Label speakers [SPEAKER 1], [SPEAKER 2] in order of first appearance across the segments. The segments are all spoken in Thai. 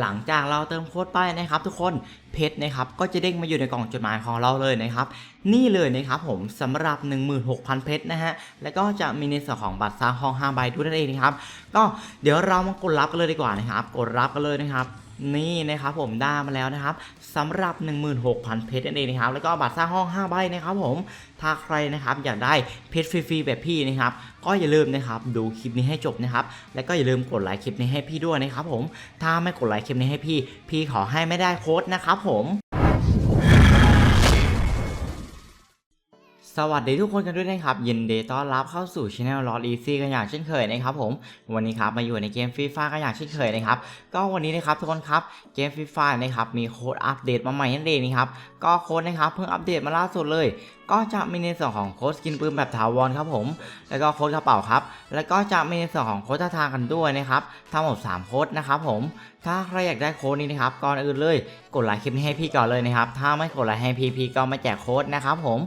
[SPEAKER 1] หลังจากเราเติมโค้ดไปนะครับ ทุกคนเพชรนะครับก็จะเด้งมาอยู่ในกล่องจดหมายของเราเลยนะครับ นี่เลยนะครับผมสำหรับ 16,000 เพชรนะฮะแล้วก็จะมีในส่วนของบัตรสร้างห้อง5ใบด้วยนั่นเองนะครับก็เดี๋ยวเรามากดรับกันเลยดีกว่านะครับ กดรับกันเลยนะครับ นี่นะครับผมได้มาแล้วนะครับสำหรับ 16,000 เพชรนั่นเองนะครับแล้วก็บัตรสร้างห้อง 5 ใบนะครับผมถ้าใครนะครับอยากได้เพชรฟรีๆแบบพี่นะครับก็อย่าลืมนะครับดูคลิปนี้ให้จบนะครับแล้วก็อย่าลืมกดไลค์คลิปนี้ให้พี่ด้วยนะครับผมถ้าไม่กดไลค์คลิปนี้ให้พี่ พี่ขอให้ไม่ได้โค้ดนะครับผม สวัสดีทุกคนกันด้วยนะครับ ยินดีต้อนรับเข้าสู่ช anel ลอ d อีซี่กันอย่างเช่นเคยนะครับผมวันนี้ครับมาอยู่ในเกมฟรีไฟกันอย่างเช่นเคยนะครับก็วันนี้นะครับทุกคนครับเกมฟรีไฟนะครับมีโค้ดอัปเดตมาใหม่นั่นเองนะครับก็โค้ดนะครับเพิ่งอัปเดตมาล่าสุดเลย ก็จะมีในส่วนของโค้ดสกินปืนแบบถาวรครับผม แล้วก็โค้ดกระเป๋าครับ แล้วก็จะมีในส่วนของโค้ดท่าทางกันด้วยนะครับทั้งหมด3โค้ดนะครับผมถ้าใครอยากได้โค้ดนี้นะครับก่อนอื่นเลย กดไลค์คลิปนี้ให้พี่ก่อนเลยนะครับถ้าไม่กดไลค์ให้พี่พี่ก็ไม่แจกโค้ดนะครับผม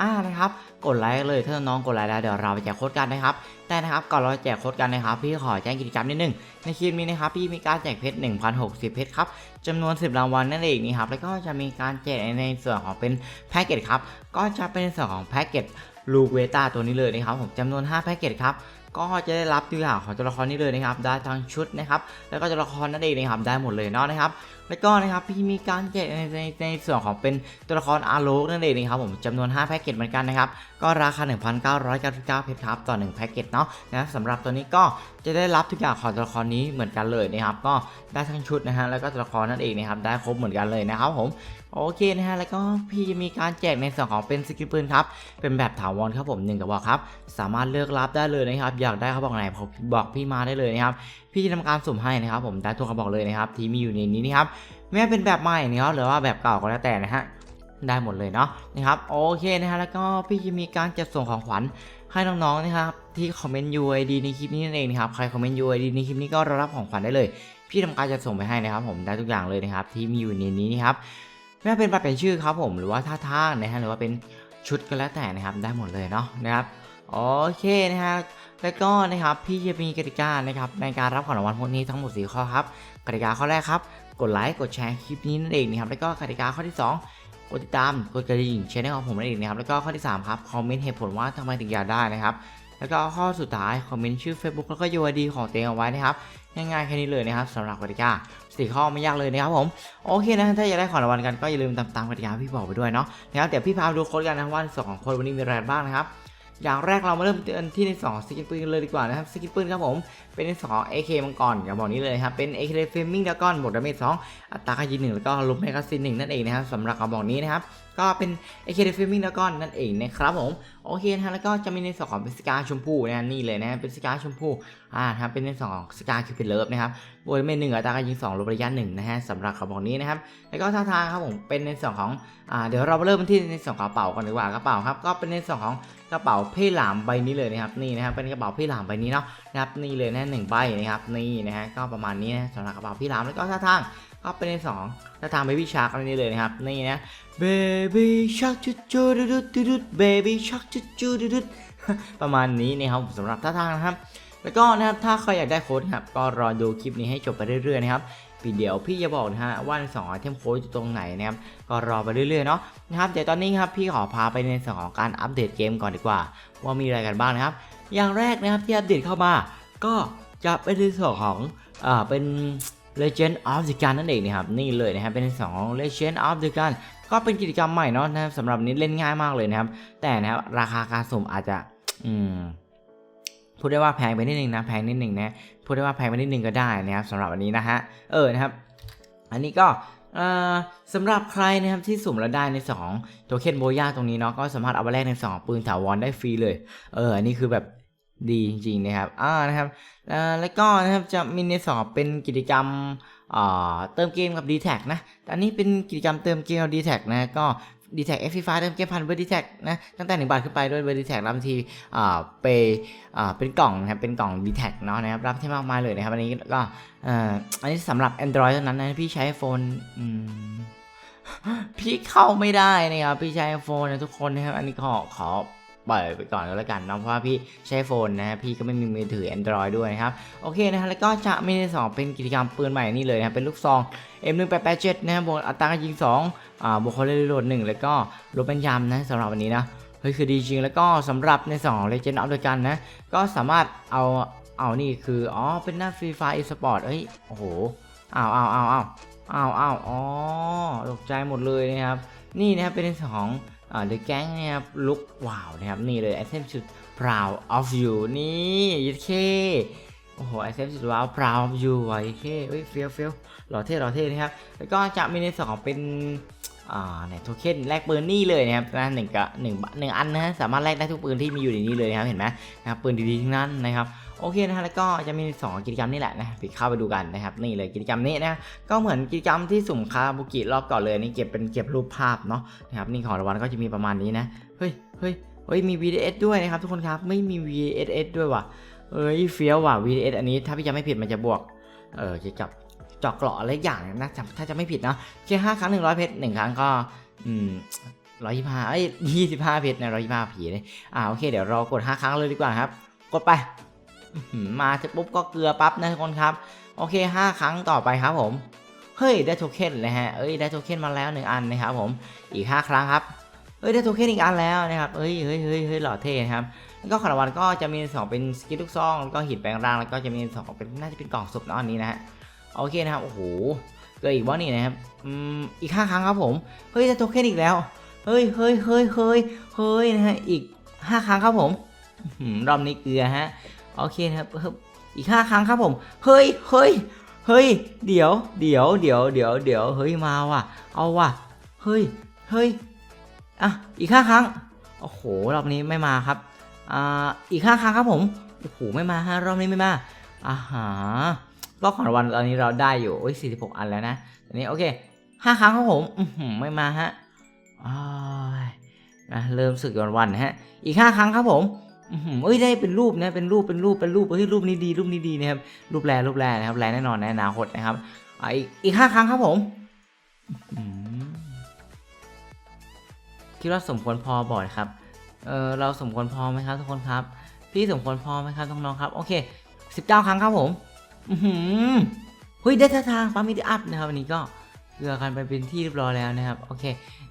[SPEAKER 1] อ่านะครับกดไลค์เลยถ้าน้องกดไลค์แล้วเดี๋ยวเราไปแจกโค้ดกันนะครับแต่นะครับก่อนเราแจกโค้ดกันนะครับ พี่ขอแจ้งกิจกรรมนิดนึงในคลิปนี้นะครับพี่มีการแจกเพชร1,060 เพชรครับจำนวน 10 รางวัลนั่นเองนี่ครับแล้วก็จะมีการแจกในส่วนของเป็นแพ็กเกจครับก็จะเป็นในส่วนของแพ็กเกจลูเวต้าตัวนี้เลยนะครับผมจำนวน 5 แพ็กเกจครับ ก็จะได้รับตัวอย่างของตัวละครนี้เลยนะครับ ได้ทั้งชุดนะครับ แล้วก็ตัวละครนั่นเองนะครับ ได้หมดเลยเนาะนะครับ แล้วก็นะครับพี่มีการแจกในในในส่วนของเป็นตัวละครอาโลกนั่นเองนะครับผมจำนวน 5 แพ็กเกจเหมือนกันนะครับ ก็ราคา 1,999เพชรครับต่อ 1 แพ็กเกจเนาะนะสำหรับตัวนี้ก็จะได้รับทุกอย่างของตัวละครนี้เหมือนกันเลยนะครับ ก็ได้ทั้งชุดนะฮะ แล้วก็ตัวละครนั่นเองนะครับ ได้ครบเหมือนกันเลยนะครับผม โอเคนะฮะ แล้วก็พี่จะมีการแจกในส่วนของเป็นสกิลปืนครับ เป็นแบบถาวรครับผมหนึ่งกระบอกครับ สามารถเลือกรับได้เลยนะครับอยากได้เขาบอกไหนบอกพี่มาได้เลยนะครับ พี่จะทำการสุ่มให้นะครับ ผมได้ทุกกระบอกเลยนะครับที่มีอยู่ในนี้นะครับไม่ว่าเป็นแบบใหม่นะครับหรือว่าแบบเก่าก็แล้วแต่นะฮะได้หมดเลยเนาะนะครับโอเคนะฮะแล้วก็พี่จะมีการจัดส่งของขวัญให้น้องๆนะครับที่คอมเมนต์ UID ในคลิปนี้นั่นเองนะครับใครคอมเมนต์ UID ในคลิปนี้ก็รับของขวัญได้เลย พี่ทำการจัดส่งไปให้นะครับ ผมได้ทุกอย่างเลยนะครับที่มีอยู่ในนี้นะครับไม่ว่าเป็นบัตรเป็นชื่อครับผมหรือว่าท่าทางนะฮะหรือว่าเป็นชุดก็แล้วแต่นะครับได้หมดเลยเนาะนะครับ โอเคนะฮะแล้วก็นะครับพี่จะมีกติกานะครับในการรับของรางวัลพวกนี้ทั้งหมด4ข้อครับกติกาข้อแรกครับ กดไลค์กดแชร์คลิปนี้นั่นเองนะครับแล้วก็กติกาข้อที่ 2 กดติดตามกดกระดิ่งแช่องของผมนั่นเองนะครับแล้วก็ข้อที่3ครับคอมเมนต์เหตุผลว่าทำไมถึงอยากได้นะครับแล้วก็ข้อสุดท้ายคอมเมนต์ชื่อ Facebook แล้วก็ UID ของตัวเองเอาไว้นะครับง่ายๆแค่นี้เลยนะครับสำหรับกติกาสี่ข้อไม่ยากเลยนะครับผมโอเคนะถ้าอยากได้ของรางวัลกันก็อย่าลืมตามตามกติกาที่พี่บอกไปด้วยเนาะนะครับเดี๋ยวพี่พาดูโค้ดกันนะว่าสองโค้ดวันนี้มีอะไรบ้างนะครับ อย่างแรกเรามาเริ่มที่ในสองสกินปืนเลยดีกว่านะครับสกินปืนครับผมเป็นในสอง AK มังกรอย่าบอกนี้เลยครับเป็น AK Flaming Dragon บวกดาเมจ2อัตราการยิงหนึ่งแล้วก็ลบแมกกาซีนหนึ่งนั่นเองนะครับสำหรับกระบอกนี้นะครับ ก็เป็น AK Flaming Dragon นั่นเองนะครับผม โอเคนะแล้วก็จะมีในส่วนของเป็นสกาชมพูนะนี่เลยนะเป็นสกาชมพูอ่าครับเป็นในส่วนของสกาคิวปิดเลิฟนะครับบวกดาเมจหนึ่งอัตราการยิงสองลบระยะหนึ่งนะฮะสำหรับกระบอกนี้นะครับแล้วก็ท่าทางครับผมเป็นในส่วนของอ่าเดี๋ยวเราเริ่มที่ในส่วนของกระเป๋าก่อนดีกว่ากระเป๋าครับก็เป็นในส่วนของกระเป๋าเพ่หลามใบนี้เลยนะครับนี่นะครับเป็นกระเป๋าเพ่หลามใบนี้เนาะนะครับนี่เลยนะหนึ่งใบนะครับนี่นะฮะก็ประมาณนี้นะสำหรับกระเป๋าเพ่หลามแล้วก็ท่าทาง ก็เป็นในสองท่าทางเบบี้ชาร์กนี่เลยนะครับ นี่นะ baby shark จุดจุดดุดดุด baby shark จุดจุดดุดประมาณนี้นะครับสำหรับท่าทางนะครับ แล้วก็นะครับถ้าใครอยากได้โค้ดครับก็รอดูคลิปนี้ให้จบไปเรื่อยๆนะครับปีเดี๋ยวพี่จะบอกนะฮะว่าในสองไอเทมโค้ดอยู่ตรงไหนนะครับก็รอไปเรื่อยๆเนาะนะครับเดี๋ยวตอนนี้ครับพี่ขอพาไปในส่วนของการอัปเดตเกมก่อนดีกว่า ว่ามีอะไรกันบ้างนะครับ อย่างแรกนะครับที่อัปเดตเข้ามา ก็จะเป็นในส่วนของอ่าเป็น Legend of the Gun นั่นเองนะครับนี่เลยนะครับเป็นในส่วนของ Legend of the Gun ก็เป็นกิจกรรมใหม่เนาะนะครับสำหรับนี้เล่นง่ายมากเลยนะครับ แต่นะครับราคาการสุ่มอาจจะ อืมพูดได้ว่าแพงไปนิดนึงนะแพงนิดนึงนะพูดได้ว่าแพงไปนิดนึงก็ได้นะครับสำหรับอันนี้นะฮะเออนะครับ อันนี้ก็สำหรับใครนะครับที่สุ่มแล้วได้ในสองโทเค็นโบย่าตรงนี้เนาะก็สามารถเอาไปแลกในสองปืนถาวรได้ฟรีเลย เอออันนี้คือแบบดีจริงๆนะครับอ่านะครับ แล้วก็นะครับจะมีในสองเป็นกิจกรรมเติมเกมกับ d t แทนะอันนี้เป็นกิจกรรมเติมเกมกับ d t แทนะก็ d t แท f อ i เติมเกมพันเบอร์ d t แทนะตั้งแต่หนึ่งบาทขึ้นไปด้วยเบอร์ d t แทรับทีอ่าเปอ่าเป็นกล่องนะครับเป็นกล่อง d t แทเนาะนะครับรับที่มากมายเลยนะครับอันนี้ก็อ่ออันนี้สำหรับ Android เท่านั้นนะพี่ใช้ iPhone อืมพี่เข้าไม่ได้นะครับพี่ใช้ iPhone นะทุกคนนะครับอันนี้ขอขอ ปล่อยไปก่อนก็แล้วกันนะเพราะว่าพี่ใช้โฟนนะฮะพี่ก็ไม่มีมือถือ Android ด้วยนะครับ โอเคนะฮะแล้วก็จะมีในสองเป็นกิจกรรมปืนใหม่นี่เลยนะเป็นลูกซอง M1887 นะครับบวกอัตราการยิง2อ่าบวกคนเล่นโหลด1แล้วก็ลบเป็นยำนะสำหรับวันนี้นะเฮ้ยคือดีจริงแล้วก็สำหรับในสอง Legend of ด้วยกันนะก็สามารถเอาเอานี่คืออ๋อเป็นหน้าฟรีไฟอีสปอร์ตเอ้ยโอ้โหอ้าวอ้าวอ้าวอ้าวอ้าวอ้าวอ๋อตกใจหมดเลยนะครับนี่นะครับเป็นในส่วน ของอ่า The Gang นะครับลุกว้าวนะครับนี่เลยไอเทมชุด Proud of You นี่ยัดเคโอ้โหไอเทมชุดว้าว Proud of You ว่ะยัดเคเฮ้ยเฟี้ยวเฟี้ยวหล่อเท่หล่อเท่นะครับ แล้วก็จะมีในสองเป็นอ่าเนี่ยโทเค็นแลกปืนนี่เลยนะครับนะหนึ่งกับหนึ่งหนึ่งอันนะฮะสามารถแลกได้ทุกปืนที่มีอยู่ในนี้เลยนะครับเห็นไหมนะครับปืนดีๆทั้งนั้นนะครับ โอเคนะฮะแล้วก็จะมีสองกิจกรรมนี่แหละนะไปเข้าไปดูกันนะครับนี่เลยกิจกรรมนี้นะก็เหมือนกิจกรรมที่สุ่มคาบุกิรอบก่อนเลยนี่เก็บเป็นเก็บรูปภาพเนาะนะครับนี่ของรางวัลก็จะมีประมาณนี้นะเฮ้ยเฮ้ยเฮ้ยมี VDS ด้วยนะครับทุกคนครับไม่มี VDS ด้วยว่ะเอ้ยเฟี้ยวว่ะ VDS อันนี้ถ้าพี่จำไม่ผิดมันจะบวกเออเกี่ยวกับจาะเกราะอะไรอย่างนะถ้าจะไม่ผิดเนาะแค่ห้าครั้งหนึ่งร้อยเพชรหนึ่งครั้งก็อืมร้อยยี่สิบห้าเอ้ยยี่สิบห้าเพชรนะร้อยยี่สิบห้าผีเลยอ่าโอเคเดี๋ยวรอกดห้าครั้งเลยดีกว่าครับ กดไป มาเสร็จปุ๊บก็เกลือปั๊บนะทุกคนครับ โอเค 5 ครั้งต่อไปครับผม เฮ้ยได้โทเค็นเลยฮะ เอ้ยได้โทเค็นมาแล้วหนึ่งอันนะครับผม อีก 5 ครั้งครับเฮ้ยได้โทเค็นอีกอันแล้วนะครับเฮ้ยเฮ้ยเฮ้ยเฮ้ยหล่อเท่นะครับแล้วก็ของราวัลก็จะมี2เป็นสกิลลูกซองแล้วก็หินแปลงร่างแล้วก็จะมี2เป็นน่าจะเป็นกล่องสุบนะอันนี้นะฮะ โอเคนะครับ โอ้โหเกิดอีกว่านี่นะครับ อืม อีก 5 ครั้งครับผม เฮ้ยได้โทเค็นอีกแล้ว เฮ้ยเฮ้ยเฮ้ยเฮ้ยเฮ้ยนะฮะ อีก 5 ครั้งครับผมรอบนี้เกลือฮะ โอเคนะครับอีก5ครั้งครับผม เฮ้ยเฮ้ยเฮ้ย เดี๋ยว เดี๋ยว เดี๋ยว เดี๋ยว เดี๋ยว เฮ้ย มาว่ะ เอาว่ะ เฮ้ย เฮ้ย อะ อีกห้าครั้ง โอ้โห รอบนี้ไม่มาครับ อ่า อีกห้าครั้งครับผม โอ้โห ไม่มาฮะรอบนี้ไม่มาอ่าฮะก็ของรางวัลตอนนี้เราได้อยู่ โอ้ยสี่สิบหกอันแล้วนะอันนี้โอเคห้าครั้งครับผม อือหือไม่มาฮะอ้านะเริ่มสึกวันวันๆฮะ อีกห้าครั้งครับผม เอ้ยได้เป็นรูปนะเป็นรูปเป็นรูปเป็นรูปเฮ้ยรูปนี้ดีรูปนี้ดีนะครับรูปแรรูปแรนะครับแรแน่นอนในอนาคตนะครับอีกอีกห้าครั้งครับผมคิดว่าสมควรพอบ่อยครับเออเราสมควรพอไหมครับทุกคนครับ พี่สมควรพอไหมครับน้องๆครับโอเคสิบเก้าครั้งครับผมอือหือเฮ้ยได้ท่าทางปั๊มมิดอัพนะครับวันนี้ก็เกลือกันไปเป็นที่เรียบร้อยแล้วนะครับโอเค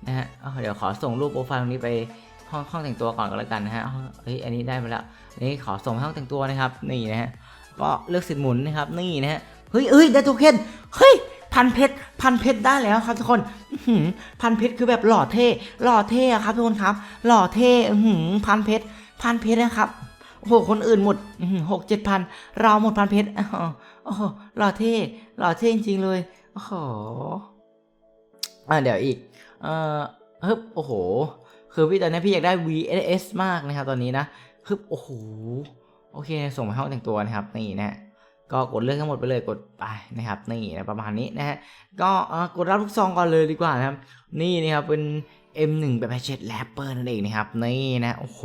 [SPEAKER 1] นะฮะเดี๋ยวขอส่งรูปโปรไฟล์ตรงนี้ไป ห้องห้องแต่งตัวก่อนก็แล้วกันนะฮะเฮ้ยอันนี้ได้มาแล้วนนี้ขอส่งห้ห้องแต่งตัวนะครับนี่นะฮะก็เลือกสิทธิ์หมุนนะครับนี่นะฮะเฮ้ยเอ้ยได้โทเค็นเฮ้ยพันเพชรพันเพชรได้แล้วครับทุกคนพันเพชรคือแบบหล่อเท่หล่อเท่อะครับทุกคนครับ หล่อเท่หือพันเพชรพันเพชรนะครับโอ้โหคนอื่นหมดหกเจ็ดพันเราหมดพันเพชรโอ้โหหล่อเท่หล่อเท่จริงๆเลยโอ้โหอะเดี๋ยวอีก เอ่อฮึบโอ้โห คือพี่ตอนนี้พี่อยากได้ VSS มากนะครับตอนนี้นะฮึบโอ้โหโอเคส่งไปห้องแต่งตัวนะครับนี่นะฮะก็กดเลือกทั้งหมดไปเลยกดไปนะครับนี่นะประมาณนี้นะฮะก็เออกดรับลูกซองก่อนเลยดีกว่านะครับ นี่นะครับเป็น M1 แบบเจ็ดแรปเปอร์นั่นเองนะครับนี่นะโอ้โห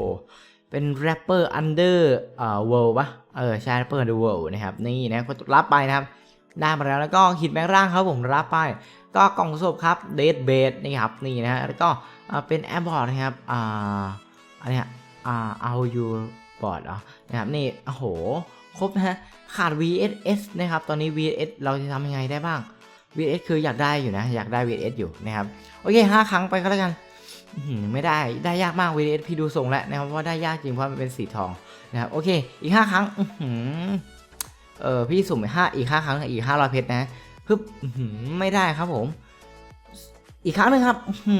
[SPEAKER 1] เป็นแรปเปอร์ under เอ่อ world ปะเออใช่แรปเปอร์ under world นะครับนี่นะกดรับไปนะครับ ได้มาแล้วแล้วก็หินแบงร่างครับผมรับไป ก็กล่องศพครับเดดเบดนี่ครับนี่นะฮะแล้วก็เป็นแอร์บอร์ดนะครับอ่าอันเนี้ยอ่าเอายูบอร์ดเหรอนะครับนี่โอ้โหครบนะฮะขาด VSS นะครับ ตอนนี้ VSS เราจะทำยังไงได้บ้าง VSS คืออยากได้อยู่นะ อยากได้ VSS อยู่นะครับ โอเคห้าครั้งไปก็แล้วกันไม่ได้ได้ยากมาก VSS พี่ดูทรงแล้วนะครับว่าได้ยากจริงเพราะมันเป็นสีทองนะครับโอเค อีกห้าครั้งอื เออพี่สุ่มห้าอีกห้าครั้งอีกห้าร้อยเพชรนะฮึบไม่ได้ครับผม อีกครั้งหนึ่งครับหื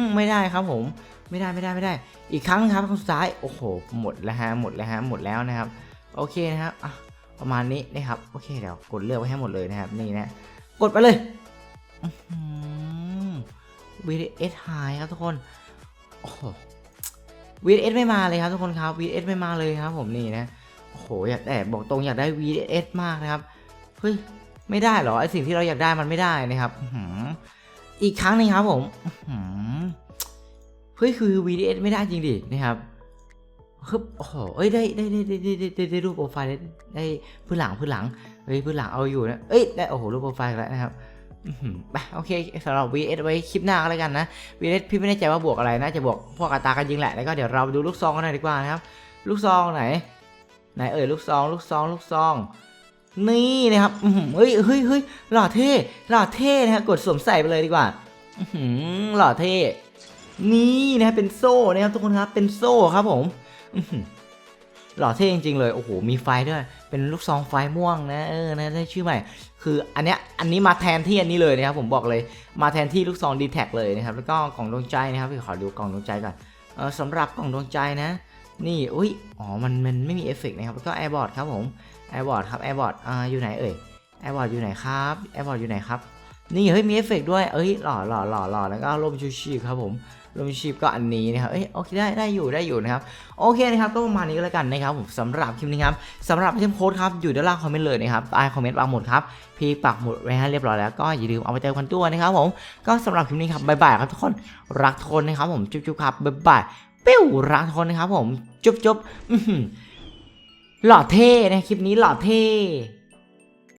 [SPEAKER 1] อไม่ได้ครับผม ไม่ได้ไม่ได้ไม่ได้ อีกครั้งครับครั้งสุดท้ายโอ้โหหมดแล้วฮะหมดแล้วฮะหมดแล้วนะครับ โอเคนะครับอะประมาณนี้นะครับโอเคเดี๋ยวกดเลือกไว้ให้หมดเลยนะครับนี่นะกดไปเลยอื้อหือ VS High ครับทุกคนโอ้โห VS ไม่มาเลยครับทุกคนครับ VS ไม่มาเลยครับผมนี่นะ โหอยากแอบบอกตรงอยากได้ VS มากนะครับเฮ้ยไม่ได้หรอไอสิ่งที่เราอยากได้มันไม่ได้นะครับอีกครั้งนึงครับผมเฮ้ยคือ VDS ไม่ได้จริงดินะครับฮึบโอ้โหเอ้ยได้ได้ได้ได้ได้ได้รูปโปรไฟล์ได้พื้นหลังพื้นหลังเฮ้ยพื้นหลังเอาอยู่นะเอ้ยได้โอ้โหรูปโปรไฟล์แล้วนะครับไปโอเคสำหรับ VS ไว้คลิปหน้าก็แล้วกันนะ VS พี่ไม่แน่ใจว่าบวกอะไรนะจะบวกพวกอัตราการยิงแหละแล้วก็เดี๋ยวเราดูลูกซองกันหน่อยดีกว่านะครับ ลูกซองไหน ไหนเอ่ยลูกซอง ลูกซอง ลูกซอง นี่นะครับเฮ้ยเฮ้ยเฮ้ยหล่อเท่หล่อเท่นะฮะกดสวมใส่ไปเลยดีกว่าหือหล่อเท่นี่นะเป็นโซ่นะครับทุกคนครับเป็นโซ่ครับผมหล่อเท่จริงๆเลยโอ้โหมีไฟด้วย เป็นลูกซองไฟม่วงนะเออนะได้ชื่อใหม่ คืออันเนี้ยอันนี้มาแทนที่อันนี้เลยนะครับผมบอกเลยมาแทนที่ลูกซองดีแท็เลยนะครับแล้วก็กล่องดวงใจนะครับขอดูกล่องดวงใจก่อนเออสำหรับกล่องดวงใจนะ นี่อุ้ยอ๋อมันมันไม่มีเอฟเฟกต์นะครับแล้วก็แอร์บอร์ดครับผมแอร์บอร์ดครับแอร์บอร์ดอ่าอยู่ไหนเอ่ยแอร์บอร์ดอยู่ไหนครับแอร์บอร์ดอยู่ไหนครับนี่เฮ้ยมีเอฟเฟกต์ด้วยเอ้ยหล่อหล่อหล่อหล่อแล้วก็ร่มชูชีพครับผมร่มชูชีพก็อันนี้นะครับเอ้ยโอเคได้ได้อยู่ได้อยู่นะครับโอเคนะครับก็ประมาณนี้ก็แล้วกันนะครับผมสำหรับคลิปนี้ครับสำหรับเทมโค้ดครับอยู่ด้านล่างคอมเมนต์เลยนะครับใต้คอมเมนต์ปักหมุดครับพี่ปักหมุดไว้ให้เรียบร้อยแล้วก็อย่าลืมเอาไปเติมพันตัวนะครับผมก็สำหรับคลิปนี้ครับบ๊ายบายครับทุกคนรักทุกคนนะครับผมจุ๊บๆครับบ๊ายบาย ปิ้วรักทุกคนนะครับผม จุ๊บๆอื้อหือหล่อเท่นะคลิปนี้หล่อเท่